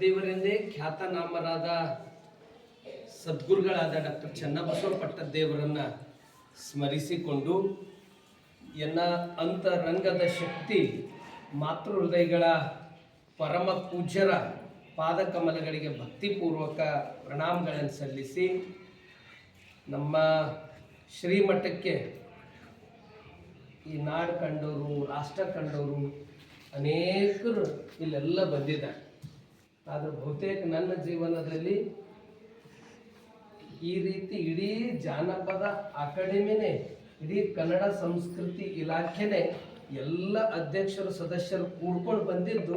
ಪಟ್ಟದ್ದೇವರೆಂದೇ ಖ್ಯಾತನಾಮರಾದ ಸದ್ಗುರುಗಳಾದ doctor Channabasava ಪಟ್ಟದ್ದೇವರನ್ನ ಸ್ಮರಿಸಿಕೊಂಡು ಎನ್ನ ಅಂತರಂಗದ ಶಕ್ತಿ ಮಾತೃ ಹೃದಯಗಳ ಪರಮ ಪೂಜ್ಯರ ಪಾದಕಮಲಗಳಿಗೆ ಭಕ್ತಿಪೂರ್ವಕ ಪ್ರಣಾಮಗಳನ್ನು ಸಲ್ಲಿಸಿ ನಮ್ಮ ಶ್ರೀಮಠಕ್ಕೆ ಈ ನಾಡು ಕಂಡವರು, ರಾಷ್ಟ್ರ ಕಂಡವರು ಅನೇಕರು ಇಲ್ಲೆಲ್ಲ ಬಂದಿದ್ದಾರೆ. ಆದರೆ ಬಹುತೇಕ ನನ್ನ ಜೀವನದಲ್ಲಿ ಈ ರೀತಿ ಇಡೀ ಜಾನಪದ ಅಕಾಡೆಮಿನೇ, ಇಡೀ ಕನ್ನಡ ಸಂಸ್ಕೃತಿ ಇಲಾಖೆನೇ ಎಲ್ಲ ಅಧ್ಯಕ್ಷರು, ಸದಸ್ಯರು ಕೂಡ್ಕೊಂಡು ಬಂದಿದ್ದು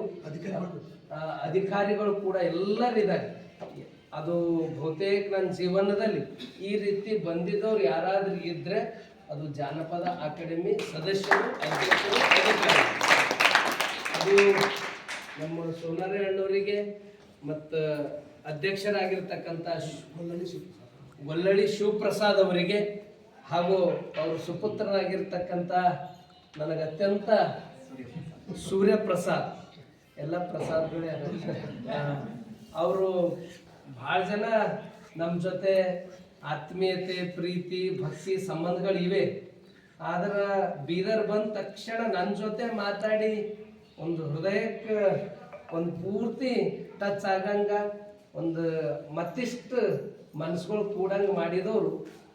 ಅಧಿಕಾರಿಗಳು ಕೂಡ ಎಲ್ಲರಿದ್ದಾರೆ ಅದು ಬಹುತೇಕ ನನ್ನ ಜೀವನದಲ್ಲಿ ಈ ರೀತಿ ಬಂದಿದ್ದವ್ರು ಯಾರಾದ್ರೂ ಇದ್ರೆ ಅದು ಜಾನಪದ ಅಕಾಡೆಮಿ ಸದಸ್ಯರು, ಅಧ್ಯಕ್ಷರು ಅಧಿಕಾರಿ ಅದು ನಮ್ಮ ಸೋನಾರಿ ಅಣ್ಣವರಿಗೆ ಮತ್ತು ಅಧ್ಯಕ್ಷರಾಗಿರ್ತಕ್ಕಂಥ ಗೊಲ್ಲಳ್ಳಿ ಶಿವಪ್ರಸಾದ್. ಅವರಿಗೆ ಹಾಗೂ ಅವ್ರ ಸುಪುತ್ರರಾಗಿರ್ತಕ್ಕಂಥ ನನಗೆ ಅತ್ಯಂತ ಸೂರ್ಯಪ್ರಸಾದ್. ಎಲ್ಲ ಪ್ರಸಾದ್ಗಳೇ ಅವರು ಭಾಳ ಜನ ನಮ್ಮ ಜೊತೆ ಆತ್ಮೀಯತೆ ಪ್ರೀತಿ ಭಕ್ತಿ ಸಂಬಂಧಗಳಿವೆ ಆದ್ರೆ ಬೀದರ್ ಬಂದ ತಕ್ಷಣ ನನ್ನ ಜೊತೆ ಮಾತಾಡಿ ಒಂದು ಹೃದಯಕ್ಕೆ ಒಂದು ಪೂರ್ತಿ ಟಚ್ ಆಗಂಗ ಒಂದು ಮತ್ತಿಷ್ಟು ಮನಸ್ಸುಗಳು ಕೂಡಂಗೆ ಮಾಡಿದವರು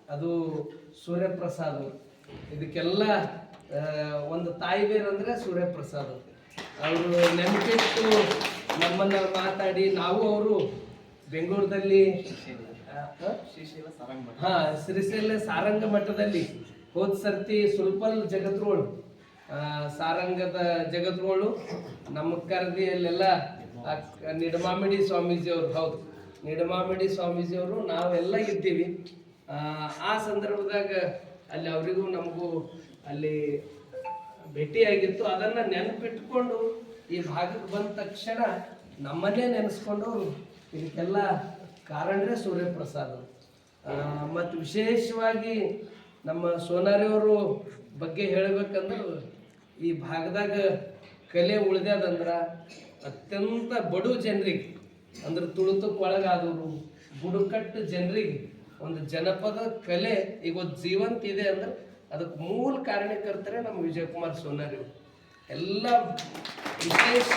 ಅದು ಸೂರ್ಯಪ್ರಸಾದ್ ಅವರು. ಇದಕ್ಕೆಲ್ಲ ಒಂದು ತಾಯಿ ಬೇರಂದರೆ ಅಂದರೆ ಸೂರ್ಯಪ್ರಸಾದ್ ಅವರು. ನೆನಪಿಟ್ಟು ನಮ್ಮನ್ನ ಮಾತಾಡಿ ನಾವು ಅವರು ಬೆಂಗಳೂರಿನಲ್ಲಿ ಹಾಂ? ಶ್ರೀಶೈಲ ಸಾರಂಗ ಮಠದಲ್ಲಿ ಹೋದ ಸರ್ತಿ ಸುಲ್ಪಲ್ ಜಗತ್ರೋಳು ಸಾರಂಗದ ಜಗತ್ಗಳು ನಮ್ಮ ಕರೆದಿ ಅಲ್ಲೆಲ್ಲ ಸ್ವಾಮೀಜಿ ಅವರು ಹೌದು. ನಿಡಮಾಮಿಡಿ ಸ್ವಾಮೀಜಿ ಅವರು ನಾವೆಲ್ಲ ಇದ್ದೀವಿ. ಆ, ಸಂದರ್ಭದಾಗ ಅಲ್ಲಿ ಅವರಿಗೂ ನಮಗೂ ಅಲ್ಲಿ ಭೇಟಿಯಾಗಿತ್ತು. ಅದನ್ನು ನೆನಪಿಟ್ಕೊಂಡು ಈ ಭಾಗಕ್ಕೆ ಬಂದ ತಕ್ಷಣ ನಮ್ಮನ್ನೇ ನೆನೆಸ್ಕೊಂಡು ಇದಕ್ಕೆಲ್ಲ ಕಾರಣರೇ ಸೂರ್ಯಪ್ರಸಾದ್. ಮತ್ತು ವಿಶೇಷವಾಗಿ ನಮ್ಮ ಸೋನಾರಿಯವರು ಬಗ್ಗೆ ಹೇಳ್ಬೇಕಂದ್ರೆ ಈ ಭಾಗದಾಗ ಕಲೆ ಉಳ್ದ್ಯಾದಂದ್ರ ಅತ್ಯಂತ ಬಡು ಜನರಿಗೆ, ಅಂದ್ರೆ ತುಳಿತಕ್ಕೆ ಒಳಗಾದವರು, ಬುಡುಕಟ್ಟು ಜನರಿಗೆ ಒಂದು ಜನಪದ ಕಲೆ ಈಗ ಒಂದು ಜೀವಂತ ಇದೆ ಅಂದ್ರೆ ಅದಕ್ಕೆ ಮೂಲ ಕಾರಣಕರ್ತರೇ ನಮ್ಮ ವಿಜಯಕುಮಾರ್ ಸೋನಾರಿ ಎಲ್ಲ ವಿಶೇಷ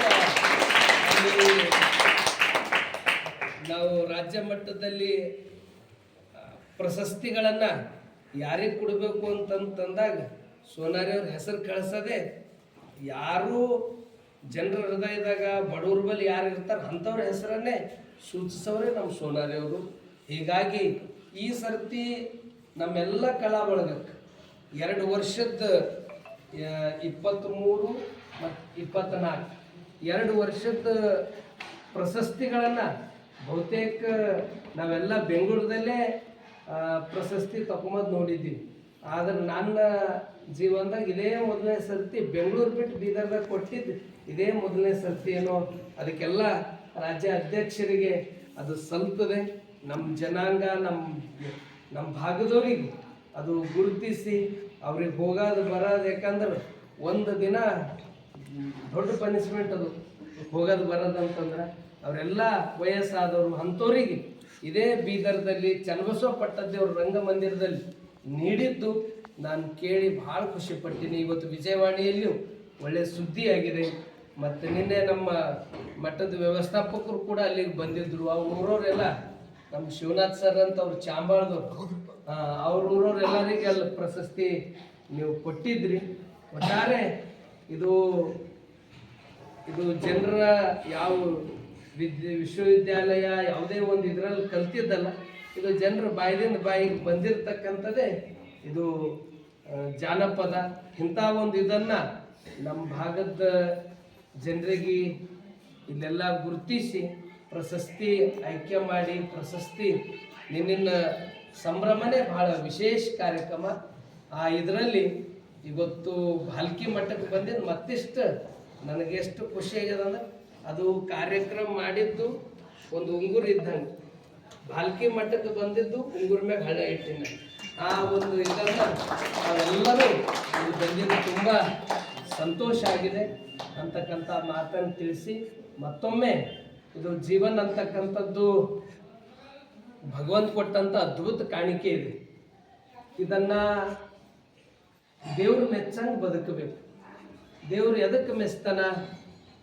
ನಾವು ರಾಜ್ಯ ಮಟ್ಟದಲ್ಲಿ ಪ್ರಶಸ್ತಿಗಳನ್ನು ಪ್ರಶಸ್ತಿಗಳನ್ನ ಯಾರಿಗೆ ಕೊಡಬೇಕು ಅಂತಂತಂದಾಗ ಸೋನಾರಿ ಅವ್ರ ಹೆಸರು ಕಳಿಸದೆ ಯಾರು ಜನರ ಹೃದಯದಾಗ ಬಡವ್ರ ಬಳಿ ಯಾರು ಇರ್ತಾರೆ ಅಂಥವ್ರ ಹೆಸರನ್ನೇ ಸೂಚಿಸೋರೇ ನಮ್ಮ ಸೋನಾರಿಯವರು ಹೀಗಾಗಿ ಈ ಸರ್ತಿ ನಮ್ಮೆಲ್ಲ ಕಲಾ ಬಳಗಕ್ಕೆ ಎರಡು ವರ್ಷದ ಇಪ್ಪತ್ತ್ಮೂರು ಮತ್ತು ಇಪ್ಪತ್ತ್ನಾಲ್ಕು ಎರಡು ವರ್ಷದ ಪ್ರಶಸ್ತಿಗಳನ್ನು ಬಹುತೇಕ ನಾವೆಲ್ಲ ಬೆಂಗಳೂರದಲ್ಲೇ ಪ್ರಶಸ್ತಿ ತಗೊಂಬಂದು ನೋಡಿದ್ದೀವಿ. ಆದರೆ ನನ್ನ ಜೀವನದಾಗ ಇದೇ ಮೊದಲನೇ ಸರ್ತಿ ಬೆಂಗಳೂರು ಬಿಟ್ಟು ಬೀದರ್ದಾಗ ಕೊಟ್ಟಿದ್ದು ಇದೇ ಮೊದಲನೇ ಸರ್ತಿ ಏನೋ ಅದಕ್ಕೆಲ್ಲ ರಾಜ್ಯ ಅಧ್ಯಕ್ಷರಿಗೆ ಅದು ಸಲ್ತದೆ. ನಮ್ಮ ಜನಾಂಗ ನಮ್ಮ ನಮ್ಮ ಭಾಗದವ್ರಿಗೆ ಅದು ಗುರುತಿಸಿ ಅವ್ರಿಗೆ ಹೋಗೋದು ಬರೋದು ಯಾಕಂದ್ರೆ ಒಂದು ದಿನ ದೊಡ್ಡ ಪನಿಷ್ಮೆಂಟ್ ಅದು. ಹೋಗೋದು ಬರೋದು ಅಂತಂದ್ರೆ ಅವರೆಲ್ಲ ವಯಸ್ಸಾದವರು ಅಂಥವ್ರಿಗೆ ಇದೇ ಬೀದರ್ದಲ್ಲಿ ಚನ್ನಬಸವ ಪಟ್ಟದ್ದೇವ್ರ ರಂಗಮಂದಿರದಲ್ಲಿ ನೀಡಿದ್ದು ನಾನು ಕೇಳಿ ಭಾಳ ಖುಷಿ ಪಡ್ತೀನಿ. ಇವತ್ತು ವಿಜಯವಾಣಿಯಲ್ಲಿಯೂ ಒಳ್ಳೆಯ ಸುದ್ದಿಯಾಗಿದೆ. ಮತ್ತು ನಿನ್ನೆ ನಮ್ಮ ಮಠದ ವ್ಯವಸ್ಥಾಪಕರು ಕೂಡ ಅಲ್ಲಿಗೆ ಬಂದಿದ್ದರು ಅವ್ರ ಊರವರೆಲ್ಲ ನಮ್ಮ ಶಿವನಾಥ್ ಸರ್ ಅಂತ ಅವ್ರು ಚಾಂಬಾಳದವ್ರು. ಅವ್ರ ಊರವ್ರು ಎಲ್ಲರಿಗೆ ಅಲ್ಲಿ ಪ್ರಶಸ್ತಿ ನೀವು ಕೊಟ್ಟಿದ್ರಿ. ಒಟ್ಟಾರೆ ಇದು ಇದು ಜನರ ಯಾವ ವಿದ್ಯೆ, ವಿಶ್ವವಿದ್ಯಾಲಯ ಯಾವುದೇ ಒಂದು ಇದರಲ್ಲಿ ಕಲ್ತಿದ್ದಲ್ಲ, ಇದು ಜನರ ಬಾಯಿದಿಂದ ಬಾಯಿಗೆ ಬಂದಿರತಕ್ಕಂಥದ್ದೇ ಇದು ಜಾನಪದ ಇಂಥ ಒಂದು ಇದನ್ನು ನಮ್ಮ ಭಾಗದ ಜನರಿಗೆ ಇಲ್ಲೆಲ್ಲ ಗುರುತಿಸಿ ಪ್ರಶಸ್ತಿ ಆಯ್ಕೆ ಮಾಡಿ ಪ್ರಶಸ್ತಿ ನಿನ್ನಿನ ಸಂಭ್ರಮನೇ ಬಹಳ ವಿಶೇಷ ಕಾರ್ಯಕ್ರಮ. ಆ ಇದರಲ್ಲಿ ಇವತ್ತು ಭಾಲ್ಕಿ ಮಠಕ್ಕೆ ಬಂದಿದ್ದು ಮತ್ತಿಷ್ಟು ನನಗೆ ಎಷ್ಟು ಖುಷಿ ಆಗ್ಯದ ಅದು ಕಾರ್ಯಕ್ರಮ ಮಾಡಿದ್ದು ಒಂದು ಉಂಗುರ ಇದ್ದಂಗೆ. ಭಾಲ್ಕಿ ಮಠಕ್ಕೆ ಬಂದಿದ್ದು ಉಂಗುರ ಮ್ಯಾಗ ಹಣ ಇಟ್ಟಿನ. ಆ ಒಂದು ಇದನ್ನ ನಾವೆಲ್ಲರೂ ಇಲ್ಲಿ ಬಂದಿದ್ದು ತುಂಬ ಸಂತೋಷ ಆಗಿದೆ ಅಂತಕ್ಕಂಥ ಮಾತನ್ನು ತಿಳಿಸಿ ಮತ್ತೊಮ್ಮೆ ಇದು ಜೀವನ್ ಅಂತಕ್ಕಂಥದ್ದು ಭಗವಂತ ಕೊಟ್ಟಂತ ಅದ್ಭುತ ಕಾಣಿಕೆ ಇದೆ. ಇದನ್ನ ದೇವ್ರ ಮೆಚ್ಚಂಗೆ ಬದುಕಬೇಕು. ದೇವ್ರು ಎದಕ್ಕೆ ಮೆಚ್ತಾನ?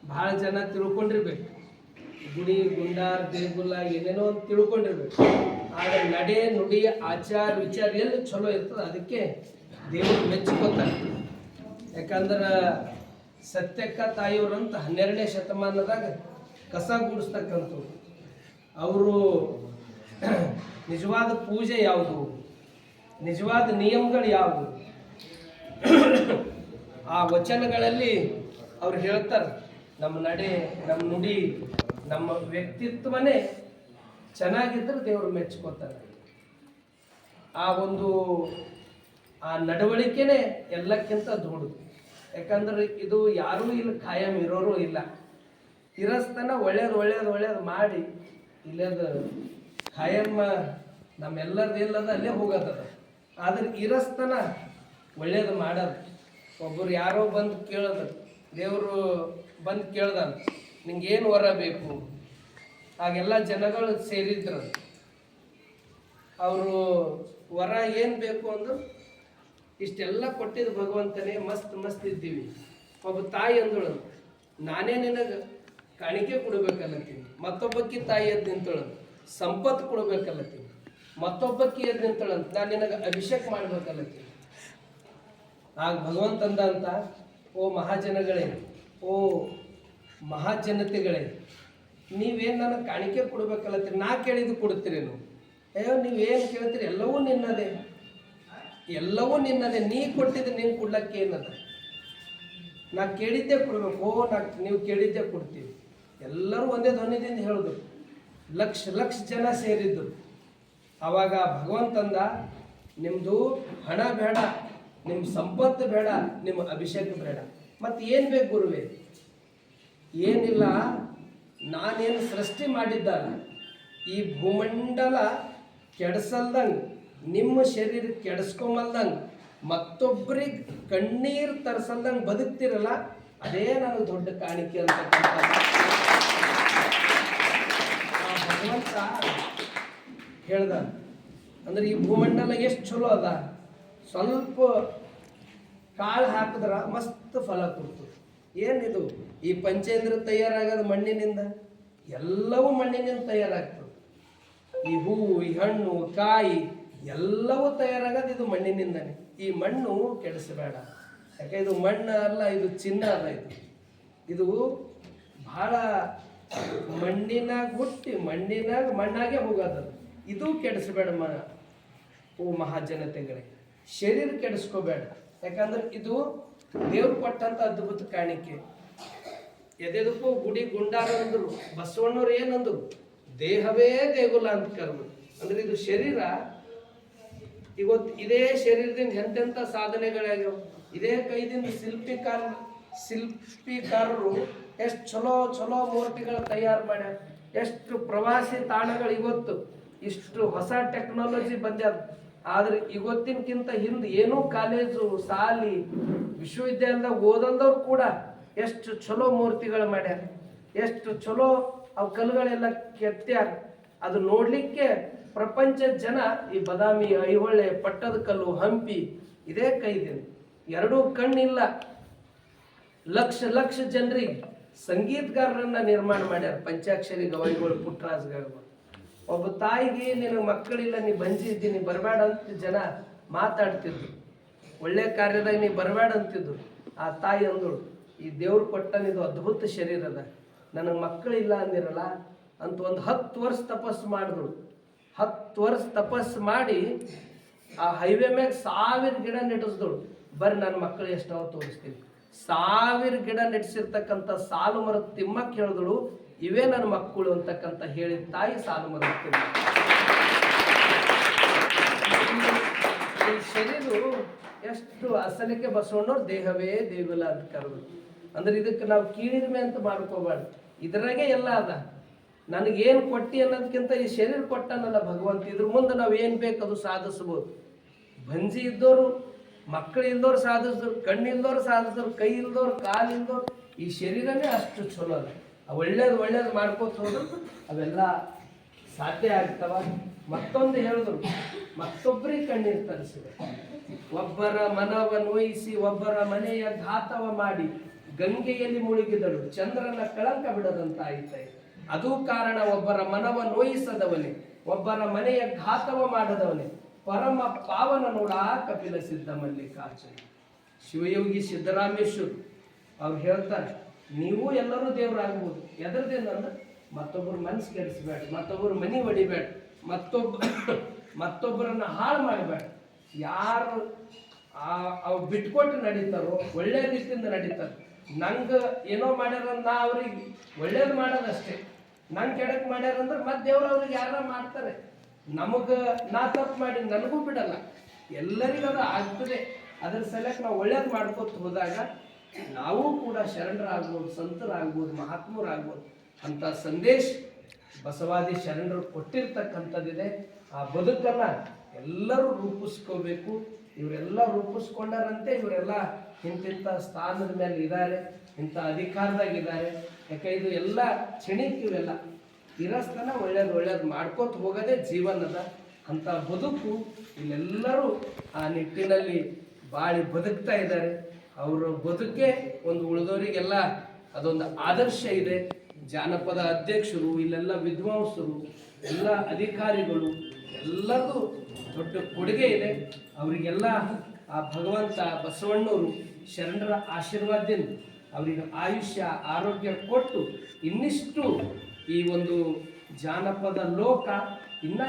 ಬಹಳ ಜನ ತಿಳ್ಕೊಂಡಿರ್ಬೇಕು. ಗುಡಿ, ಗುಂಡಾರ್, ದೇಗುಲ ಏನೇನೋ ಅಂತ ತಿಳ್ಕೊಂಡಿರ್ಬೇಕು. ಆದ್ರೆ ನಡೆ, ನುಡಿ, ಆಚಾರ, ವಿಚಾರ ಎಲ್ಲ ಚಲೋ ಇರ್ತದೆ. ಅದಕ್ಕೆ ದೇವರು ಮೆಚ್ಚಿಕೊತಾರೆ ಯಾಕಂದ್ರೆ ಸತ್ಯಕ್ಕ ತಾಯಿಯವರಂತ ಹನ್ನೆರಡನೇ ಶತಮಾನದಾಗ ಕಸ ಗುಡಿಸ್ತಕ್ಕಂಥವ್ರು. ಅವರು ನಿಜವಾದ ಪೂಜೆ ಯಾವುದು? ನಿಜವಾದ ನಿಯಮಗಳು ಯಾವುದು? ಆ ವಚನಗಳಲ್ಲಿ ಅವ್ರು ಹೇಳ್ತಾರೆ, ನಮ್ಮ ನಡೆ, ನಮ್ಮ ನುಡಿ, ನಮ್ಮ ವ್ಯಕ್ತಿತ್ವನೇ ಚೆನ್ನಾಗಿದ್ರೆ ದೇವರು ಮೆಚ್ಕೋತಾರೆ. ಆ ಒಂದು, ಆ ನಡವಳಿಕೆನೇ ಎಲ್ಲಕ್ಕಿಂತ ದೊಡ್ಡದು. ಯಾಕಂದ್ರೆ ಇದು ಯಾರೂ ಇಲ್ಲಿ ಖಾಯಂ ಇರೋರು ಇಲ್ಲ. ಇರಸ್ತನ ಒಳ್ಳೇದು ಒಳ್ಳೇದು ಒಳ್ಳೇದು ಮಾಡಿ, ಇಲ್ಲದ ಖಾಯಂ ನಮ್ಮೆಲ್ಲರದ್ದು ಇಲ್ಲದ ಅಲ್ಲೇ ಹೋಗೋದದ ಆದ್ರೆ ಇರಸ್ತನ ಒಳ್ಳೇದು ಮಾಡೋದು. ಒಬ್ಬರು ಯಾರೋ ಬಂದು ಕೇಳೋದು, ದೇವರು ಬಂದು ಕೇಳ್ದ ನಿಂಗೆ ಏನು ವರ ಬೇಕು? ಆಗೆಲ್ಲ ಜನಗಳು ಸೇರಿದ್ರು. ಅವರು ವರ ಏನು ಬೇಕು ಅಂದ್ರು, ಇಷ್ಟೆಲ್ಲ ಕೊಟ್ಟಿದ್ದು ಭಗವಂತನೇ ಮಸ್ತ್ ಮಸ್ತ್ ಇದ್ದೀವಿ. ಒಬ್ಬ ತಾಯಿ ಅಂದಳು, ನಾನೇ ನಿನಗೆ ಕಾಣಿಕೆ ಕೊಡ್ಬೇಕಲ್ಲತ್ತೀನಿ. ಮತ್ತೊಬ್ಬಕ್ಕಿ ತಾಯಿ ಎದ್ದು ನಿಂತಳು, ಸಂಪತ್ತು ಕೊಡ್ಬೇಕಲ್ಲತ್ತೀನಿ. ಮತ್ತೊಬ್ಬಕ್ಕಿ ಎದ್ದು ನಾನು ನಿನಗೆ ಅಭಿಷೇಕ ಮಾಡ್ಬೇಕಲ್ಲತ್ತೀನಿ. ಆಗ ಭಗವಂತ ಅಂತ, ಓ ಮಹಾಜನಗಳೇ, ಓ ಮಹಾಜನತೆಗಳೇ ನೀವೇನು ನನಗೆ ಕಾಣಿಕೆ ಕೊಡ್ಬೇಕಲ್ಲತ್ತೀರಿ? ನಾ ಕೇಳಿದ್ದು ಕೊಡ್ತೀರೇನು ಅಯ್ಯೋ, ನೀವೇನು ಕೇಳ್ತೀರಿ? ಎಲ್ಲವೂ ನಿನ್ನದೇ. ಎಲ್ಲವೂ ನಿನ್ನದೇ. ನೀ ಕೊಟ್ಟಿದ್ದು ನಿಂಗೆ ಕೊಡ್ಲಕ್ಕೆ ಏನದ? ನಾ ಕೇಳಿದ್ದೆ ಕೊಡ್ಬೇಕು. ಓ, ನಾ ನೀವು ಕೇಳಿದ್ದೆ ಕೊಡ್ತೀವಿ ಎಲ್ಲರೂ ಒಂದೇ ಧ್ವನಿದಿಂದ ಹೇಳಿದ್ರು ಲಕ್ಷ ಲಕ್ಷ ಜನ ಸೇರಿದ್ದು. ಆವಾಗ ಭಗವಂತಂದ ನಿಮ್ಮದು ಹಣ ಬೇಡ ನಿಮ್ಮ ಸಂಪತ್ತು ಬೇಡ ನಿಮ್ಮ ಅಭಿಷೇಕ ಬೇಡ. ಮತ್ತೆ ಏನು ಬೇಕು ಗುರುವೇ? ಏನಿಲ್ಲ ನಾನೇನು ಸೃಷ್ಟಿ ಮಾಡಿದ್ದಾನೆ? ಈ ಭೂಮಂಡಲ ಕೆಡಿಸಲ್ದಂಗೆ, ನಿಮ್ಮ ಶರೀರ ಕೆಡಿಸ್ಕೊಂಬಲ್ದಂಗೆ ಮತ್ತೊಬ್ಬರಿಗೆ ಕಣ್ಣೀರು ತರಿಸಲ್ದಂಗೆ ಬದುಕ್ತಿರಲ್ಲ, ಅದೇ ನಾನು ದೊಡ್ಡ ಕಾಣಿಕೆ ಅಂತ ಭಗವಂತ ಹೇಳ್ದ, ಅಂದ್ರೆ ಈ ಭೂಮಂಡಲ ಎಷ್ಟು ಚಲೋ ಅದ? ಸ್ವಲ್ಪ ಕಾಳು ಹಾಕಿದ್ರ ಮಸ್ತ್ ಫಲ ಕೊಡ್ತದೆ. ಏನಿದು? ಈ ಪಂಚೇಂದ್ರ ತಯಾರಾಗೋದು ಮಣ್ಣಿನಿಂದ ಎಲ್ಲವೂ ಮಣ್ಣಿನಿಂದ ತಯಾರಾಗ್ತದೆ. ಈ ಹೂವು ಈ ಹಣ್ಣು ಕಾಯಿ ಎಲ್ಲವೂ ತಯಾರಾಗೋದು ಇದು ಮಣ್ಣಿನಿಂದನೇ. ಈ ಮಣ್ಣು ಕೆಡಿಸಬೇಡ ಯಾಕೆ ಇದು ಮಣ್ಣು ಅಲ್ಲ, ಇದು ಚಿನ್ನ ಅಲ್ಲ ಇದು. ಇದು ಬಹಳ ಮಣ್ಣಿನಾಗ ಹುಟ್ಟಿ ಮಣ್ಣಿನಾಗ ಮಣ್ಣಾಗೆ ಹೋಗೋದು. ಇದು ಕೆಡಿಸಬೇಡ ಮ, ಓ ಮಹಾಜನತೆಗಳೇ. ಶರೀರ ಕೆಡಿಸ್ಕೋಬೇಡ. ಯಾಕಂದ್ರೆ ಇದು ದೇವ್ರು ಕೊಟ್ಟಂತ ಅದ್ಭುತ ಕಾಣಿಕೆ. ಎದೆದಕ್ಕೂ ಗುಡಿ ಗುಂಡಾರ ಅಂದರು, ಬಸವಣ್ಣವ್ರು ಏನಂದರು, ದೇಹವೇ ದೇಗುಲ ಅಂತ ಕರ್ಮ. ಅಂದ್ರೆ ಇದು ಶರೀರ, ಇವತ್ತು ಇದೇ ಶರೀರದಿಂದ ಎಂತೆಂಥ ಸಾಧನೆಗಳಾಗ್ಯಾವ? ಇದೇ ಕೈದಿಂದ ಶಿಲ್ಪಿಕಾರ, ಶಿಲ್ಪಿಕಾರರು ಎಷ್ಟು ಚಲೋ ಚಲೋ ಮೂರ್ತಿಗಳು ತಯಾರು ಮಾಡ್ಯಾರ. ಎಷ್ಟು ಪ್ರವಾಸಿ ತಾಣಗಳು ಇವತ್ತು. ಇಷ್ಟು ಹೊಸ ಟೆಕ್ನಾಲಜಿ ಬಂದ್ಯಾದ ಆದ್ರೆ ಇವತ್ತಿನಕ್ಕಿಂತ ಹಿಂದೆ ಏನೂ ಕಾಲೇಜು ಸಾಲಿ ವಿಶ್ವವಿದ್ಯಾಲಯದಾಗ ಓದಂದವ್ರು ಕೂಡ ಎಷ್ಟು ಚಲೋ ಮೂರ್ತಿಗಳು ಮಾಡ್ಯಾರ, ಎಷ್ಟು ಚಲೋ ಅವು ಕಲ್ಲುಗಳೆಲ್ಲ ಕೆತ್ತ್ಯಾರ, ಅದು ನೋಡ್ಲಿಕ್ಕೆ ಪ್ರಪಂಚದ ಜನ ಈ ಬದಾಮಿ, ಐಹೊಳೆ, ಪಟ್ಟದ ಕಲ್ಲು, ಹಂಪಿ, ಇದೇ ಕೈದಿನ ಎರಡೂ ಕಣ್ಣಿಲ್ಲ. ಲಕ್ಷ ಲಕ್ಷ ಜನರಿಗೆ ಸಂಗೀತಗಾರರನ್ನ ನಿರ್ಮಾಣ ಮಾಡ್ಯಾರ ಪಂಚಾಕ್ಷರಿ, ಗವಾಯಿಗಳು ಪುಟ್ಟರಾಜ ಒಬ್ಬ ತಾಯಿಗೆ ನಿನ್ನ ಮಕ್ಕಳಿಲ್ಲ, ನೀ ಬಂಜಿದ್ದೀನಿ ಬರಬೇಡ ಅಂತ ಜನ ಮಾತಾಡ್ತಿದ್ರು. ಒಳ್ಳೆ ಕಾರ್ಯದಾಗ ನೀ ಬರಬೇಡ ಅಂತಿದ್ರು. ಆ ತಾಯಿ ಅಂದಳು ಈ ದೇವ್ರು ಕೊಟ್ಟನಿದು ಅದ್ಭುತ ಶರೀರ ಅದ. ನನಗೆ ಮಕ್ಕಳಿಲ್ಲ ಅಂದಿರಲ್ಲ ಅಂತ ಒಂದು ಹತ್ತು ವರ್ಷ ತಪಸ್ಸು ಮಾಡಿದ್ರು. ಹತ್ತು ವರ್ಷ ತಪಸ್ಸು ಮಾಡಿ ಆ ಹೈವೇ ಮ್ಯಾಗ ಸಾವಿರ ಗಿಡ ನೆಟ್ಟಿಸಿದಳು. ಬರ್ರಿ ನನ್ನ ಮಕ್ಕಳು ಎಷ್ಟೋ ತೋರಿಸ್ತೀನಿ. ಸಾವಿರ ಗಿಡ ನೆಟ್ಸಿರ್ತಕ್ಕಂಥ ಸಾಲು ಮರದ ತಿಮ್ಮಕ್ಕೆ ಹೇಳಿದಳು, ಇವೇ ನನ್ನ ಮಕ್ಕಳು ಅಂತಕ್ಕಂಥ ಹೇಳಿದ ತಾಯಿ ಸಾಲು ಮರದ ತಿಮ್ಮ ಶರೀರ ಎಷ್ಟು ಅಸಲಿಕೆ ಬಸವಣ್ಣವ್ರ ದೇಹವೇ ದೇಗುಲ ಅಂತ ಕರೆದು ಅಂದ್ರೆ ಇದಕ್ಕೆ ನಾವು ಕೀಳಿರ್ಮೆ ಅಂತ ಮಾಡ್ಕೋಬಾರ್ದು ಇದ್ರಾಗೆ ಎಲ್ಲ ಅದ. ನನಗೇನು ಕೊಟ್ಟಿ ಅನ್ನೋದಕ್ಕಿಂತ ಈ ಶರೀರ ಕೊಟ್ಟನಲ್ಲ ಭಗವಂತ. ಇದ್ರ ಮುಂದೆ ನಾವು ಏನು ಬೇಕು ಅದು ಸಾಧಿಸ್ಬೋದು. ಬಂಜಿ ಇದ್ದವರು ಮಕ್ಕಳು ಇಲ್ದವ್ರು ಸಾಧಿಸಿದ್ರು, ಕಣ್ಣು ಇಲ್ದವ್ರು ಸಾಧಿಸಿದ್ರು, ಕೈ ಇಲ್ದವ್ರು ಕಾಲು ಇಲ್ದವ್ರು ಈ ಶರೀರನೇ ಅಷ್ಟು ಚಲೋ ಅದ. ಒಳ್ಳೇದು ಒಳ್ಳೇದು ಮಾಡ್ಕೋತ ಹೋದ್ರು ಅವೆಲ್ಲ ಸಾಧ್ಯ ಆಗ್ತವ. ಮತ್ತೊಂದು ಹೇಳಿದ್ರು ಮತ್ತೊಬ್ಬರಿಗೆ ಕಣ್ಣೀರು ತರಿಸಿದೆ ಒಬ್ಬರ ಮನವ ನೋಯಿಸಿ, ಒಬ್ಬರ ಮನೆಯ ಘಾತವ ಮಾಡಿ ಗಂಗೆಯಲ್ಲಿ ಮುಳುಗಿದಳು, ಚಂದ್ರನ ಕಳಂಕ ಬಿಡದಂತಾಯಿತೆ. ಅದು ಕಾರಣ ಒಬ್ಬರ ಮನವ ನೋಯಿಸದವನೇ, ಒಬ್ಬರ ಮನೆಯ ಘಾತವ ಮಾಡದವನೇ, ಪರಮ ಪಾವನ ನೋಡ ಕಪಿಲ ಸಿದ್ಧ ಮಲ್ಲಿಕಾರ್ಜುನ. ಶಿವಯೋಗಿ ಸಿದ್ದರಾಮೇಶ್ವರ್ ಅವ್ರು ಹೇಳ್ತಾರೆ, ನೀವು ಎಲ್ಲರೂ ದೇವರಾಗ್ಬೋದು ಎದರದೇನಂದ್ರೆ ಮತ್ತೊಬ್ಬರ ಮನಸ್ಸು ಕೆಡಿಸ್ಬೇಡ, ಮತ್ತೊಬ್ಬರ ಮನೆ ಹೊಡಿಬೇಡ ಮತ್ತೊಬ್ಬ, ಮತ್ತೊಬ್ಬರನ್ನ ಹಾಳು ಮಾಡಬೇಡ. ಯಾರು ಆ ಅವು ಬಿಟ್ಕೊಟ್ಟು ನಡೀತಾರೋ, ಒಳ್ಳೆ ರೀತಿಯಿಂದ ನಡೀತಾರೆ. ನಂಗೆ ಏನೋ ಮಾಡ್ಯಾರ ನಾ ಅವ್ರಿಗೆ ಒಳ್ಳೇದು ಮಾಡೋದಷ್ಟೇ. ನಂಗೆ ಕೆಡಕ್ ಮಾಡ್ಯಾರಂದ್ರೆ ಮತ್ತೆ ದೇವ್ರು ಅವ್ರಿಗೆ ಯಾರ ಮಾಡ್ತಾರೆ. ನಮಗೆ ನಾ ತಪ್ಪು ಮಾಡಿ ನನಗೂ ಬಿಡಲ್ಲ. ಎಲ್ಲರಿಗೂ ಅದು ಆಗ್ತದೆ. ಅದ್ರ ಸಲಕ್ಕೆ ನಾವು ಒಳ್ಳೇದು ಮಾಡ್ಕೋತ ಹೋದಾಗ ನಾವು ಕೂಡ ಶರಣರಾಗ್ಬೋದು, ಸಂತರಾಗ್ಬೋದು, ಮಹಾತ್ಮರಾಗ್ಬೋದು. ಅಂತ ಸಂದೇಶ ಬಸವಾದಿ ಶರಣರು ಕೊಟ್ಟಿರ್ತಕ್ಕಂಥದ್ದಿದೆ. ಆ ಬದುಕನ್ನ ಎಲ್ಲರೂ ರೂಪಿಸ್ಕೋಬೇಕು. ಇವರೆಲ್ಲ ರೂಪಿಸ್ಕೊಂಡಾರಂತೆ ಇವರೆಲ್ಲ ಇಂತಿಂಥ ಸ್ಥಾನದ ಮೇಲೆ ಇದ್ದಾರೆ ಇಂಥ ಅಧಿಕಾರದಾಗಿದ್ದಾರೆ ಯಾಕೆ ಇದು ಎಲ್ಲ ಕ್ಷಣಿಕ್ ಇವೆಲ್ಲ ಇರಸ್ತನ ಒಳ್ಳೇದು ಒಳ್ಳೇದು ಮಾಡ್ಕೋತ ಹೋಗೋದೇ ಜೀವನದ ಅಂತ ಬದುಕು ಇಲ್ಲೆಲ್ಲರೂ ಆ ನಿಟ್ಟಿನಲ್ಲಿ ಬಾಳಿ ಬದುಕ್ತಾ ಇದ್ದಾರೆ ಅವರ ಬದುಕೆ ಒಂದು ಉಳಿದವರಿಗೆಲ್ಲ ಅದೊಂದು ಆದರ್ಶ ಇದೆ. ಜಾನಪದ ಅಧ್ಯಕ್ಷರು, ಇಲ್ಲೆಲ್ಲ ವಿದ್ವಾಂಸರು, ಎಲ್ಲ ಅಧಿಕಾರಿಗಳು ಎಲ್ಲರದು ದೊಡ್ಡ ಕೊಡುಗೆ ಇದೆ. ಅವರಿಗೆಲ್ಲ ಆ ಭಗವಂತ ಬಸವಣ್ಣವರು ಶರಣರ ಆಶೀರ್ವಾದದಿಂದ ಅವರಿಗೆ ಆಯುಷ್ಯ, ಆರೋಗ್ಯ ಕೊಟ್ಟು ಇನ್ನಿಷ್ಟು ಈ ಒಂದು ಜಾನಪದ ಲೋಕ ಇನ್ನ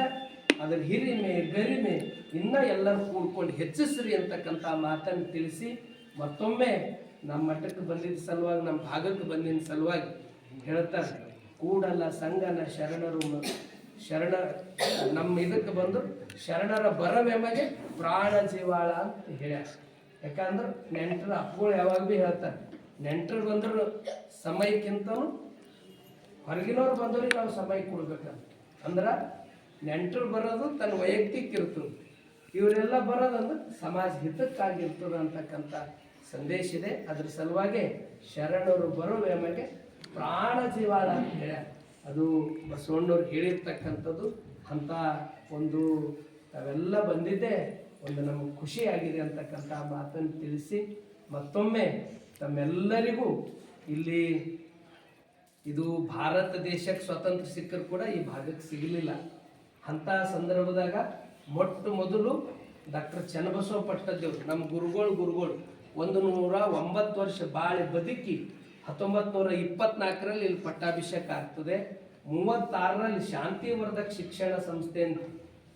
ಅದರ ಹಿರಿಮೆ, ಗರಿಮೆ ಇನ್ನ ಎಲ್ಲರೂ ಕೂಡ್ಕೊಂಡು ಹೆಚ್ಚಿಸ್ರಿ ಅಂತಕ್ಕಂಥ ಮಾತನ್ನು ತಿಳಿಸಿ ಮತ್ತೊಮ್ಮೆ ನಮ್ಮ ಮಠಕ್ಕೆ ಬಂದಿದ್ದ ಸಲುವಾಗಿ, ನಮ್ಮ ಭಾಗಕ್ಕೆ ಬಂದಿದ್ದ ಸಲುವಾಗಿ ಹೇಳ್ತಾರೆ. ಕೂಡಲ ಸಂಗನ ಶರಣರು ಶರಣ, ನಮ್ಮ ಇದಕ್ಕೆ ಬಂದು ಶರಣರ ಬರವೆಮಗೆ ಪ್ರಾಣ ಜೀವಾಳ ಅಂತ ಹೇಳ್ಯಾರ. ಯಾಕಂದ್ರೆ ನೆಂಟರ ಅಪ್ಪಗಳು ಯಾವಾಗ ಭೀ ಹೇಳ್ತಾರೆ, ನೆಂಟರು ಬಂದ್ರು ಸಮಯಕ್ಕಿಂತ ಹೊರಗಿನವ್ರು ಬಂದವ್ರಿಗೆ ನಾವು ಸಮಯ ಕೊಡ್ಬೇಕಂತ. ಅಂದ್ರೆ ನೆಂಟರು ಬರೋದು ತನ್ನ ವೈಯಕ್ತಿಕ ಇರ್ತದೆ. ಇವರೆಲ್ಲ ಬರೋದಂದ್ರೆ ಸಮಾಜ ಹಿತಕ್ಕಾಗಿರ್ತದೆ ಅಂತಕ್ಕಂಥ ಸಂದೇಶ ಇದೆ. ಅದ್ರ ಸಲುವಾಗಿ ಶರಣರು ಬರೋ ವೇಮಗೆ ಪ್ರಾಣ ಜೀವಾಳ ಅಂತ ಹೇಳ್ಯಾರ. ಅದು ಬಸವಣ್ಣವ್ರು ಹೇಳಿರ್ತಕ್ಕಂಥದ್ದು ಅಂಥ ಒಂದು ತಾವೆಲ್ಲ ಬಂದಿದ್ದೆ, ಒಂದು ನಮಗೆ ಖುಷಿಯಾಗಿದೆ ಅಂತಕ್ಕಂಥ ಮಾತನ್ನು ತಿಳಿಸಿ ಮತ್ತೊಮ್ಮೆ ತಮ್ಮೆಲ್ಲರಿಗೂ ಇಲ್ಲಿ ಇದು ಭಾರತ ದೇಶಕ್ಕೆ ಸ್ವತಂತ್ರ ಸಿಕ್ಕರು ಕೂಡ ಈ ಭಾಗಕ್ಕೆ ಸಿಗಲಿಲ್ಲ. ಅಂಥ ಸಂದರ್ಭದಾಗ ಮೊಟ್ಟ ಮೊದಲು ಡಾಕ್ಟರ್ ಚನ್ನಬಸವ ಪಟ್ಟದ್ದೇವರು ನಮ್ಮ ಗುರುಗಳು ಗುರುಗಳು ಒಂದು ನೂರ ಒಂಬತ್ತು ವರ್ಷ ಬಾಳಿ ಬದುಕಿ ಹತ್ತೊಂಬತ್ತು ನೂರ ಇಪ್ಪತ್ನಾಲ್ಕರಲ್ಲಿ ಇಲ್ಲಿ ಪಟ್ಟಾಭಿಷೇಕ ಆಗ್ತದೆ. ಮೂವತ್ತಾರರಲ್ಲಿ ಶಾಂತಿವರ್ಧಕ ಶಿಕ್ಷಣ ಸಂಸ್ಥೆ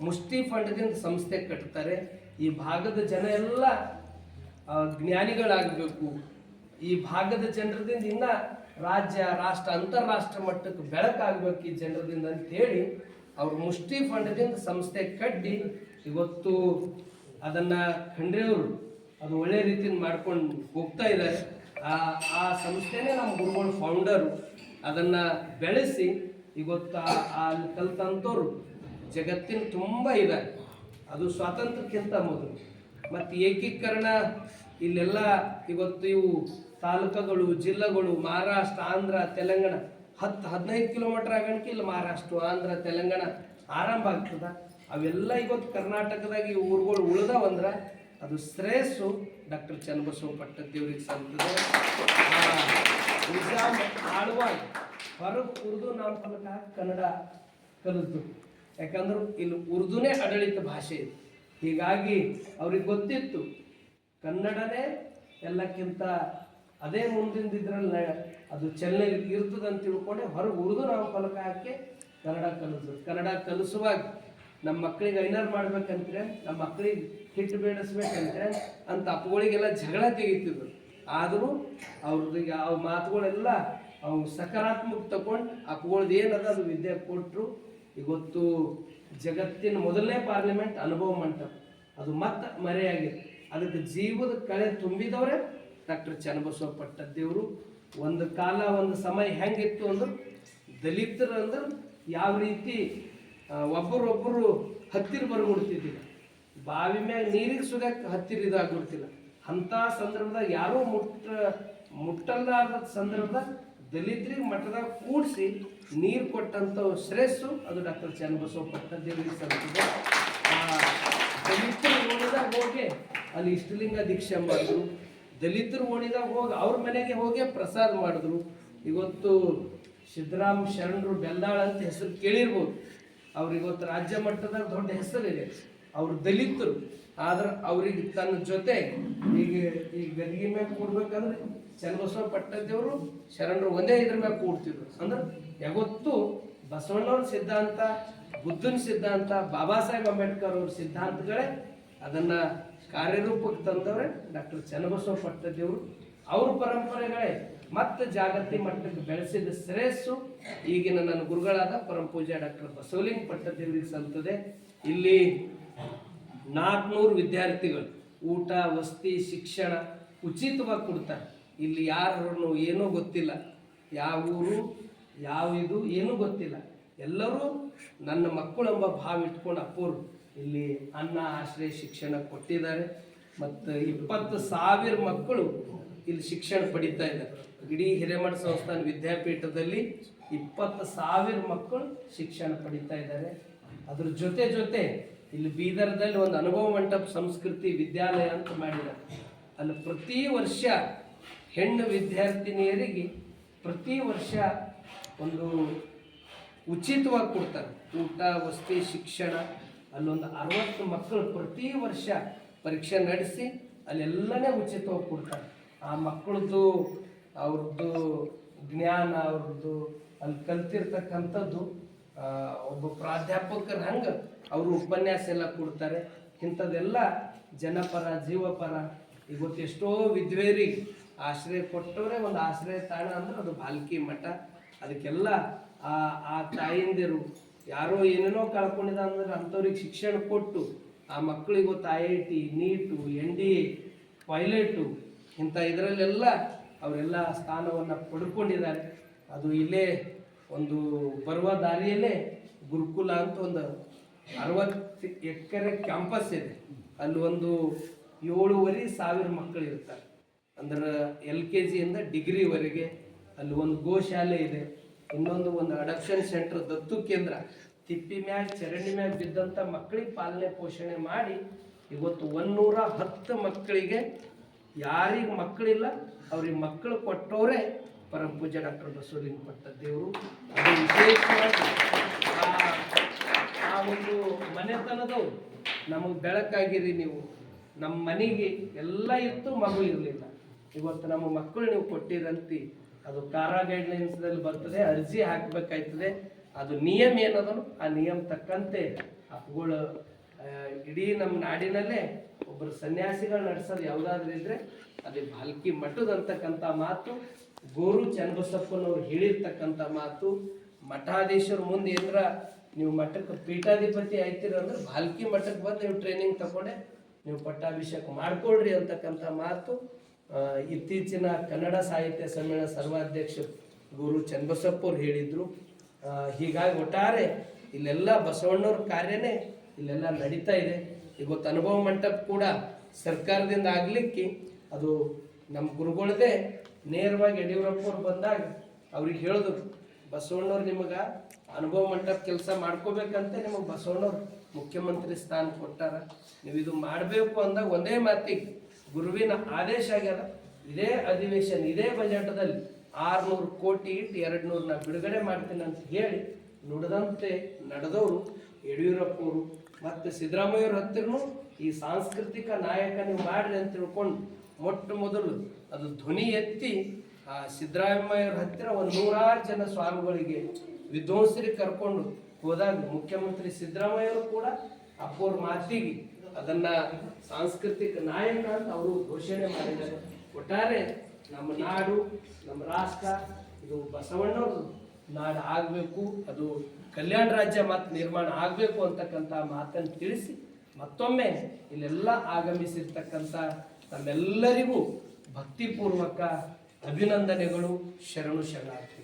ಮುಷ್ಟಿ ಫಂಡ್ದಿಂದ ಸಂಸ್ಥೆ ಕಟ್ತಾರೆ. ಈ ಭಾಗದ ಜನ ಎಲ್ಲ ಜ್ಞಾನಿಗಳಾಗಬೇಕು. ಈ ಭಾಗದ ಜನರದಿಂದ ಇನ್ನ ರಾಜ್ಯ, ರಾಷ್ಟ್ರ, ಅಂತಾರಾಷ್ಟ್ರ ಮಟ್ಟಕ್ಕೆ ಬೆಳಕಾಗಬೇಕು ಈ ಜನರದಿಂದ ಅಂತ ಹೇಳಿ ಅವ್ರು ಮುಷ್ಟಿ ಫಂಡ್ದಿಂದ ಸಂಸ್ಥೆ ಕಟ್ಟಿ ಇವತ್ತು ಅದನ್ನ ಖಂಡ್ರೆಯವರು ಅದು ಒಳ್ಳೆ ರೀತಿಯಿಂದ ಮಾಡ್ಕೊಂಡು ಹೋಗ್ತಾ ಇದ್ದಾರೆ. ಆ ಆ ಸಂಸ್ಥೆನೇ ನಮ್ಮ ಗುರುಗಳು ಫೌಂಡರು ಅದನ್ನು ಬೆಳೆಸಿ ಇವತ್ತು ಅಲ್ಲಿ ಕಲ್ತಂಥವ್ರು ಜಗತ್ತಿನ ತುಂಬ ಇದ್ದಾರೆ. ಅದು ಸ್ವಾತಂತ್ರ್ಯಕ್ಕಿಂತ ಮೊದಲು. ಮತ್ತು ಏಕೀಕರಣ ಇಲ್ಲೆಲ್ಲ ಇವತ್ತು ಇವು ತಾಲೂಕುಗಳು, ಜಿಲ್ಲೆಗಳು, ಮಹಾರಾಷ್ಟ್ರ, ಆಂಧ್ರ, ತೆಲಂಗಾಣ ಹತ್ತು ಹದಿನೈದು ಕಿಲೋಮೀಟರ್ ಆಗಣಕ್ಕೆ ಇಲ್ಲಿ ಮಹಾರಾಷ್ಟ್ರ, ಆಂಧ್ರ, ತೆಲಂಗಾಣ ಆರಂಭ ಆಗ್ತದೆ. ಅವೆಲ್ಲ ಇವತ್ತು ಕರ್ನಾಟಕದಾಗ ಈ ಊರುಗಳು ಉಳಿದವಂದ್ರೆ ಅದು ಶ್ರೇಯಸ್ಸು ಡಾಕ್ಟರ್ ಚನ್ನಬಸವ ಪಟ್ಟದೇವ್ರಿಗೆ ಸಲ್ತದೆ ನಿಜಾಮ್ ಆಳವಾಗಿ ಹೊರಗೆ ಉರ್ದು ನಾಮಫಲಕ ಕನ್ನಡ ಕಲಿತು. ಯಾಕಂದ್ರೆ ಇಲ್ಲಿ ಉರ್ದುನೇ ಆಡಳಿತ ಭಾಷೆ ಇದೆ. ಹೀಗಾಗಿ ಅವ್ರಿಗೆ ಗೊತ್ತಿತ್ತು, ಕನ್ನಡನೇ ಎಲ್ಲಕ್ಕಿಂತ ಅದೇ ಮುಂದಿಂದಿದ್ರಲ್ಲಿ ಅದು ಚೆನ್ನೈ ಅಂತ ತಿಳ್ಕೊಂಡೆ, ಹೊರಗೆ ಉರ್ದು ಫಲಕ ಹಾಕಿ ಕನ್ನಡ ಕಲಿಸೋದು. ಕನ್ನಡ ಕಲಿಸುವಾಗ ನಮ್ಮ ಮಕ್ಕಳಿಗೆ ಐನಾರು ಮಾಡ್ಬೇಕಂದ್ರೆ ನಮ್ಮ ಮಕ್ಕಳಿಗೆ ಹಿಟ್ಟು ಬೇಡಿಸ್ಬೇಕಂತೆ ಅಂತ ಅಪ್ಪಗಳಿಗೆಲ್ಲ ಜಗಳ ತೆಗಿತಿದ್ರು. ಆದರೂ ಅವ್ರದ್ದು ಯಾವ ಮಾತುಗಳೆಲ್ಲ ಅವು ಸಕಾರಾತ್ಮಕ ತಗೊಂಡು ಅಪ್ಪಗಳ್ದು ಏನದ ಅದು ವಿದ್ಯೆ ಕೊಟ್ಟರು ಇವತ್ತು ಜಗತ್ತಿನ ಮೊದಲನೇ ಪಾರ್ಲಿಮೆಂಟ್ ಅನುಭವ ಮಂಟಪ. ಅದು ಮತ್ತೆ ಮರೆಯಾಗಿದೆ. ಅದಕ್ಕೆ ಜೀವದ ಕಳೆ ತುಂಬಿದವರೇ ಡಾಕ್ಟರ್ ಚನ್ನಬಸವ ಪಟ್ಟದ್ದೇವರು ಒಂದು ಕಾಲ, ಒಂದು ಸಮಯ ಹೆಂಗಿತ್ತು ಅಂದ್ರೆ ದಲಿತರು ಅಂದ್ರೆ ಯಾವ ರೀತಿ ಒಬ್ಬರೊಬ್ಬರು ಹತ್ತಿರ ಬರ್ಬಿಡ್ತಿದ್ದಿಲ್ಲ. ಬಾವಿ ಮ್ಯಾಗ ನೀರಿಗೆ ಸುಗಕ್ ಹತ್ತಿರ ಇದಾಗ್ಬಿಡ್ತಿಲ್ಲ. ಅಂಥ ಸಂದರ್ಭದಾಗ ಯಾರೂ ಮುಟ್ಟ, ಮುಟ್ಟಲ್ಲಾದ ಸಂದರ್ಭದಾಗ ದಲಿತರಿಗೆ ಮಠದಾಗ ಕೂಡಿಸಿ ನೀರು ಕೊಟ್ಟಂಥ ಶ್ರೇಯಸ್ಸು ಅದು ಡಾಕ್ಟರ್ ಚನ್ನಬಸವ ಪಟ್ಟದೇವರಿಗೆ ಸಲ್ಲಿಸಿದೆ. ದಲಿತರು ಓಣಿದಾಗ ಹೋಗಿ ಅಲ್ಲಿ ಇಷ್ಟಲಿಂಗ ದೀಕ್ಷೆ ಮಾಡಿದ್ರು. ದಲಿತರು ಓಣಿದಾಗ ಹೋಗಿ ಅವ್ರ ಮನೆಗೆ ಹೋಗಿ ಪ್ರಸಾದ ಮಾಡಿದ್ರು. ಇವತ್ತು ಸಿದ್ದರಾಮ್ ಶರಣರು ಬೆಲ್ದಾಳ ಅಂತ ಹೆಸರು ಕೇಳಿರ್ಬೋದು. ಇವತ್ತು ರಾಜ್ಯ ಮಟ್ಟದಾಗ ದೊಡ್ಡ ಹೆಸರಿದೆ. ಅವ್ರು ದಲಿತರು. ಆದ್ರೆ ಅವ್ರಿಗೆ ತನ್ನ ಜೊತೆ ಈಗ ಈ ಗದಿಗೆ ಮ್ಯಾಗ ಕೂಡ್ಬೇಕಂದ್ರೆ ಚನ್ನಬಸವ ಪಟ್ಟದೇವರು ಶರಣರು ಒಂದೇ ಇದ್ರ ಮ್ಯಾಗ ಕೂಡ್ತಿದ್ರು. ಅಂದ್ರೆ ಯಾವತ್ತು ಬಸವಣ್ಣವ್ರ ಸಿದ್ಧಾಂತ, ಬುದ್ಧನ ಸಿದ್ಧಾಂತ, ಬಾಬಾ ಸಾಹೇಬ್ ಅಂಬೇಡ್ಕರ್ ಅವ್ರ ಸಿದ್ಧಾಂತಗಳೇ ಅದನ್ನ ಕಾರ್ಯರೂಪಕ್ಕೆ ತಂದವ್ರೆ ಡಾಕ್ಟರ್ ಚನ್ನಬಸವ ಪಟ್ಟದೇವರು ಅವ್ರ ಪರಂಪರೆಗಳೇ ಮತ್ತೆ ಜಾಗೃತಿ ಮಟ್ಟಕ್ಕೆ ಬೆಳೆಸಿದ ಶ್ರೇಯಸ್ಸು ಈಗಿನ ನನ್ನ ಗುರುಗಳಾದ ಪರಮ ಪೂಜೆ ಡಾಕ್ಟರ್ ಬಸವಲಿಂಗ ಪಟ್ಟದೇವರಿಗೆ ಸಲ್ತದೆ ಇಲ್ಲಿ ನಾಲ್ಕುನೂರು ವಿದ್ಯಾರ್ಥಿಗಳು ಊಟ, ವಸತಿ, ಶಿಕ್ಷಣ ಉಚಿತವಾಗಿ ಕೊಡ್ತಾರೆ. ಇಲ್ಲಿ ಯಾರು ಏನೂ ಗೊತ್ತಿಲ್ಲ. ಯಾವ ಊರು, ಯಾವ ಇದು ಏನೂ ಗೊತ್ತಿಲ್ಲ. ಎಲ್ಲರೂ ನನ್ನ ಮಕ್ಕಳೆಂಬ ಭಾವ ಇಟ್ಕೊಂಡು ಅಪ್ಪೋರು ಇಲ್ಲಿ ಅನ್ನ, ಆಶ್ರಯ, ಶಿಕ್ಷಣ ಕೊಟ್ಟಿದ್ದಾರೆ. ಮತ್ತು ಇಪ್ಪತ್ತು ಸಾವಿರ ಮಕ್ಕಳು ಇಲ್ಲಿ ಶಿಕ್ಷಣ ಪಡಿತಾ ಇದ್ದಾರೆ. ಇಡೀ ಹಿರೇಮಠ ಸಂಸ್ಥಾನ ವಿದ್ಯಾಪೀಠದಲ್ಲಿ ಇಪ್ಪತ್ತು ಸಾವಿರ ಮಕ್ಕಳು ಶಿಕ್ಷಣ ಪಡಿತಾ ಇದ್ದಾರೆ. ಅದ್ರ ಜೊತೆ ಜೊತೆ ಇಲ್ಲಿ ಬೀದರ್ದಲ್ಲಿ ಒಂದು ಅನುಭವ ಮಂಟಪ ಸಂಸ್ಕೃತಿ ವಿದ್ಯಾಲಯ ಅಂತ ಮಾಡಿದ್ದಾರೆ. ಅಲ್ಲಿ ಪ್ರತಿ ವರ್ಷ ಹೆಣ್ಣು ವಿದ್ಯಾರ್ಥಿನಿಯರಿಗೆ ಪ್ರತಿ ವರ್ಷ ಒಂದು ಉಚಿತವಾಗಿ ಕೊಡ್ತಾರೆ. ಊಟ, ವಸತಿ, ಶಿಕ್ಷಣ, ಅಲ್ಲೊಂದು ಅರವತ್ತು ಮಕ್ಕಳು ಪ್ರತಿ ವರ್ಷ ಪರೀಕ್ಷೆ ನಡೆಸಿ ಅಲ್ಲೆಲ್ಲನೇ ಉಚಿತವಾಗಿ ಕೊಡ್ತಾರೆ. ಆ ಮಕ್ಕಳದ್ದು, ಅವ್ರದ್ದು ಜ್ಞಾನ, ಅವ್ರದ್ದು ಅಲ್ಲಿ ಕಲ್ತಿರ್ತಕ್ಕಂಥದ್ದು ಒಬ್ಬ ಪ್ರಾಧ್ಯಾಪಕರ ಹಂಗೆ ಅವರು ಉಪನ್ಯಾಸ ಎಲ್ಲ ಕೊಡ್ತಾರೆ. ಇಂಥದ್ದೆಲ್ಲ ಜನಪರ, ಜೀವಪರ, ಇವತ್ತು ಎಷ್ಟೋ ವಿದ್ವೇರಿಗೆ ಆಶ್ರಯ ಕೊಟ್ಟವರೇ, ಒಂದು ಆಶ್ರಯ ತಾಣ ಅಂದ್ರೆ ಅದು ಬಾಲ್ಕಿ ಮಠ. ಅದಕ್ಕೆಲ್ಲ ಆ ಆ ತಾಯಿಂದಿರು ಯಾರೋ ಏನೇನೋ ಕಳ್ಕೊಂಡಿದ ಅಂದ್ರೆ ಅಂಥವ್ರಿಗೆ ಶಿಕ್ಷಣ ಕೊಟ್ಟು, ಆ ಮಕ್ಕಳಿಗೆ ಗೊತ್ತು I I T NEET N D A pilot ಇಂಥ ಇದರಲ್ಲೆಲ್ಲ ಅವರೆಲ್ಲ ಸ್ಥಾನವನ್ನು ಪಡ್ಕೊಂಡಿದ್ದಾರೆ. ಅದು ಇಲ್ಲೇ ಒಂದು ಬರುವ ದಾರಿಯಲ್ಲೇ ಗುರುಕುಲ ಅಂತ ಒಂದು ಅರವತ್ತು ಎಕರೆ ಕ್ಯಾಂಪಸ್ ಇದೆ. ಅಲ್ಲಿ ಒಂದು ಏಳುವರೆ ಸಾವಿರ ಮಕ್ಕಳು ಇರ್ತಾರೆ. ಅಂದ್ರೆ ಎಲ್ ಕೆ ಜಿಯಿಂದ ಡಿಗ್ರಿವರೆಗೆ ಅಲ್ಲಿ ಒಂದು ಗೋಶಾಲೆ ಇದೆ. ಇನ್ನೊಂದು ಒಂದು ಅಡಪ್ಷನ್ ಸೆಂಟರ್ ದತ್ತು ಕೇಂದ್ರ. ತಿಪ್ಪಿ ಮ್ಯಾಗ, ಚರಂಡಿ ಮ್ಯಾಗ ಬಿದ್ದಂಥ ಮಕ್ಕಳಿಗೆ ಪಾಲನೆ ಪೋಷಣೆ ಮಾಡಿ ಇವತ್ತು ಒಂದೂರ ಹತ್ತು ಮಕ್ಕಳಿಗೆ ಯಾರಿಗೆ ಮಕ್ಕಳಿಲ್ಲ, ಅವ್ರಿಗೆ ಮಕ್ಕಳು ಕೊಟ್ಟವರೇ ಪರಮ ಪೂಜೆ ಡಾಕ್ಟರ್ ಬಸವಲಿಂಗ ಪಟ್ಟದೇವರು ಅದು ವಿಶೇಷವಾಗಿ ಒಂದು ಮನೆತನದವ್ರು. ನಮಗೆ ಬೆಳಕಾಗಿರಿ ನೀವು. ನಮ್ಮ ಮನೆಗೆ ಎಲ್ಲ ಇತ್ತು ಮಗು ಇರಲಿಲ್ಲ. ಇವತ್ತು ನಮ್ಮ ಮಕ್ಕಳು ನೀವು ಕೊಟ್ಟಿರಂತಿ. ಅದು ಕಾರಾ ಗೈಡ್ಲೈನ್ಸ್ದಲ್ಲಿ ಬರ್ತದೆ ಅರ್ಜಿ ಹಾಕಬೇಕಾಯ್ತದೆ. ಅದು ನಿಯಮ ಏನದನು? ಆ ನಿಯಮ ತಕ್ಕಂತೆ ಆ, ಇಡೀ ನಮ್ಮ ನಾಡಿನಲ್ಲೇ ಒಬ್ಬರು ಸನ್ಯಾಸಿಗಳು ನಡೆಸೋದು ಯಾವುದಾದ್ರೂ ಇದ್ರೆ ಅದು ಭಾಲ್ಕಿ ಮಠದಂತಕ್ಕಂಥ ಮಾತು ಗೋರು ಚನ್ನಬಸಪ್ಪನವ್ರು ಹೇಳಿರ್ತಕ್ಕಂಥ ಮಾತು ಮಠಾಧೀಶರು ಮುಂದೆ ಏನಾರ ನೀವು ಮಠಕ್ಕೆ ಪೀಠಾಧಿಪತಿ ಆಯ್ತೀರ ಅಂದ್ರೆ ಮಠಕ್ಕೆ ಬಂದು ನೀವು ಟ್ರೈನಿಂಗ್ ತಗೊಂಡೆ, ನೀವು ಪಟ್ಟಾಭಿಷೇಕ ಮಾಡ್ಕೊಳ್ರಿ ಅಂತಕ್ಕಂಥ ಮಾತು. ಇತ್ತೀಚಿನ ಕನ್ನಡ ಸಾಹಿತ್ಯ ಸಮ್ಮೇಳನ ಸರ್ವಾಧ್ಯಕ್ಷ ಗುರು ಚನ್ನಬಸಪ್ಪವ್ರು ಹೇಳಿದ್ರು. ಹೀಗಾಗಿ ಒಟ್ಟಾರೆ ಇಲ್ಲೆಲ್ಲ ಬಸವಣ್ಣವ್ರ ಕಾರ್ಯನೇ ಇಲ್ಲೆಲ್ಲ ನಡೀತಾ ಇದೆ. ಇವತ್ತು ಅನುಭವ ಮಂಟಪ ಕೂಡ ಸರ್ಕಾರದಿಂದ ಆಗ್ಲಿಕ್ಕೆ ಅದು ನಮ್ಮ ಗುರುಗಳದೇ ನೇರವಾಗಿ ಯಡಿಯೂರಪ್ಪ ಬಂದಾಗ ಅವ್ರಿಗೆ ಹೇಳಿದ್ರು, ಬಸವಣ್ಣವ್ರು ನಿಮಗೆ ಅನುಭವ ಮಂಟಪ ಕೆಲಸ ಮಾಡ್ಕೋಬೇಕಂತ ನಿಮಗೆ ಬಸವಣ್ಣವ್ರು ಮುಖ್ಯಮಂತ್ರಿ ಸ್ಥಾನ ಕೊಟ್ಟಾರ. ನೀವು ಇದು ಮಾಡಬೇಕು ಅಂದಾಗ ಒಂದೇ ಮಾತಿಗೆ ಗುರುವಿನ ಆದೇಶ ಆಗ್ಯದ. ಇದೇ ಅಧಿವೇಶನ, ಇದೇ ಬಜೆಟ್ದಲ್ಲಿ ಆರುನೂರು ಕೋಟಿ ಇಟ್ಟು ಎರಡು ನೂರು ನಾ ಬಿಡುಗಡೆ ಮಾಡ್ತೀನಿ ಅಂತ ಹೇಳಿ ನುಡಿದಂತೆ ನಡೆದವರು ಯಡಿಯೂರಪ್ಪವರು ಮತ್ತು ಸಿದ್ದರಾಮಯ್ಯವ್ರ ಹತ್ತಿರನು ಈ ಸಾಂಸ್ಕೃತಿಕ ನಾಯಕ ನೀವು ಮಾಡ್ರಿ ಅಂತ ತಿಳ್ಕೊಂಡು ಮೊಟ್ಟ ಮೊದಲು ಅದು ಧ್ವನಿ ಎತ್ತಿ ಆ ಸಿದ್ದರಾಮಯ್ಯವ್ರ ಹತ್ತಿರ ಒಂದು ನೂರಾರು ಜನ ಸ್ವಾಮಿಗಳಿಗೆ ವಿದ್ವಾಂಸರಿಗೆ ಕರ್ಕೊಂಡು ಹೋದಾಗ ಮುಖ್ಯಮಂತ್ರಿ ಸಿದ್ದರಾಮಯ್ಯವರು ಕೂಡ ಅಪ್ಪೋರ್ ಮಾತಿಗೆ ಅದನ್ನ ಸಾಂಸ್ಕೃತಿಕ ನಾಯಕ ಅಂತ ಅವರು ಘೋಷಣೆ ಮಾಡಿದ್ದಾರೆ. ಒಟ್ಟಾರೆ ನಮ್ಮ ನಾಡು, ನಮ್ಮ ರಾಷ್ಟ್ರ, ಇದು ಬಸವಣ್ಣವ್ರದ್ದು ನಾಡು ಆಗಬೇಕು, ಅದು ಕಲ್ಯಾಣ ರಾಜ್ಯ ಮತ್ತು ನಿರ್ಮಾಣ ಆಗಬೇಕು ಅಂತಕ್ಕಂಥ ಮಾತನ್ನು ತಿಳಿಸಿ ಮತ್ತೊಮ್ಮೆ ಇಲ್ಲೆಲ್ಲ ಆಗಮಿಸಿರ್ತಕ್ಕಂಥ ತಮ್ಮೆಲ್ಲರಿಗೂ ಭಕ್ತಿಪೂರ್ವಕ ಅಭಿನಂದನೆಗಳು, ಶರಣು ಶರಣಾರ್ಥಿ